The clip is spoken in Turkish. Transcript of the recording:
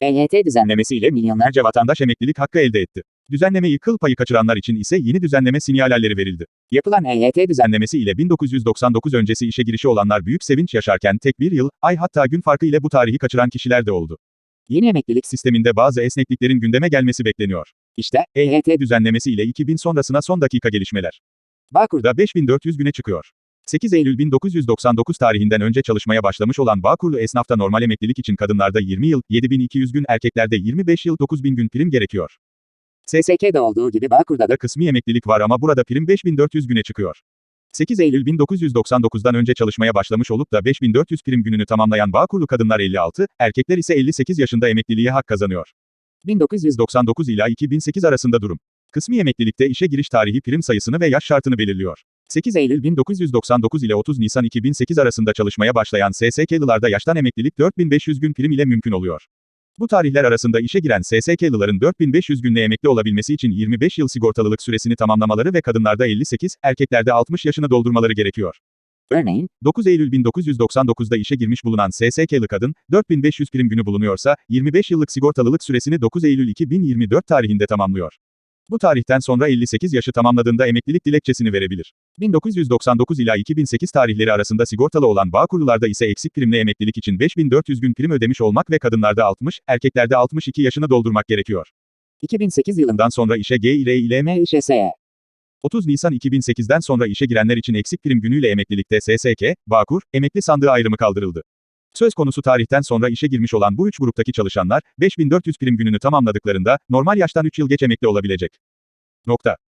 EYT düzenlemesiyle Milyonlarca vatandaş emeklilik hakkı elde etti. Düzenlemeyi kıl payı kaçıranlar için ise yeni düzenleme sinyalleri verildi. yapılan EYT düzenlemesi ile 1999 öncesi işe girişi olanlar büyük sevinç yaşarken tek bir yıl, ay hatta gün farkı ile bu tarihi kaçıran kişiler de oldu. yeni emeklilik Sisteminde bazı esnekliklerin gündeme gelmesi bekleniyor. işte EYT Düzenlemesi ile 2000 sonrasına son dakika gelişmeler. Bağkur'da Burada 5400 güne çıkıyor. 8 Eylül 1999 tarihinden önce çalışmaya başlamış olan Bağkurlu esnafta normal emeklilik için kadınlarda 20 yıl, 7200 gün, erkeklerde 25 yıl 9000 gün prim gerekiyor. SSK'da olduğu gibi Bağkur'da da kısmi emeklilik var ama burada prim 5400 güne çıkıyor. 8 Eylül 1999'dan önce çalışmaya başlamış olup da 5400 prim gününü tamamlayan Bağkurlu kadınlar 56, erkekler ise 58 yaşında emekliliğe hak kazanıyor. 1999 1999 ila 2008 arasında durum. Kısmi emeklilikte işe giriş tarihi prim sayısını ve yaş şartını belirliyor. 8 Eylül 1999 ile 30 Nisan 2008 arasında çalışmaya başlayan SSK'lılarda yaştan emeklilik 4500 gün prim ile mümkün oluyor. Bu tarihler arasında işe giren SSK'lıların 4500 günle emekli olabilmesi için 25 yıl sigortalılık süresini tamamlamaları ve kadınlarda 58, erkeklerde 60 yaşını doldurmaları gerekiyor. örneğin 9 Eylül 1999'da işe girmiş bulunan SSK'lı kadın, 4500 prim günü bulunuyorsa, 25 yıllık sigortalılık süresini 9 Eylül 2024 tarihinde tamamlıyor. Bu tarihten sonra 58 yaşı tamamladığında emeklilik dilekçesini verebilir. 1999 ila 2008 tarihleri arasında sigortalı olan Bağkurlularda ise eksik primle emeklilik için 5400 gün prim ödemiş olmak ve kadınlarda 60, erkeklerde 62 yaşını doldurmak gerekiyor. 2008 yılında Bundan sonra işe G ile ile M MİŞS'ye 30 Nisan 2008'den sonra işe girenler için eksik prim günüyle emeklilikte SSK, Bağkur, emekli sandığı ayrımı kaldırıldı. Söz konusu tarihten sonra işe girmiş olan bu üç gruptaki çalışanlar, 5400 prim gününü tamamladıklarında, normal yaştan 3 yıl geç emekli olabilecek. Nokta.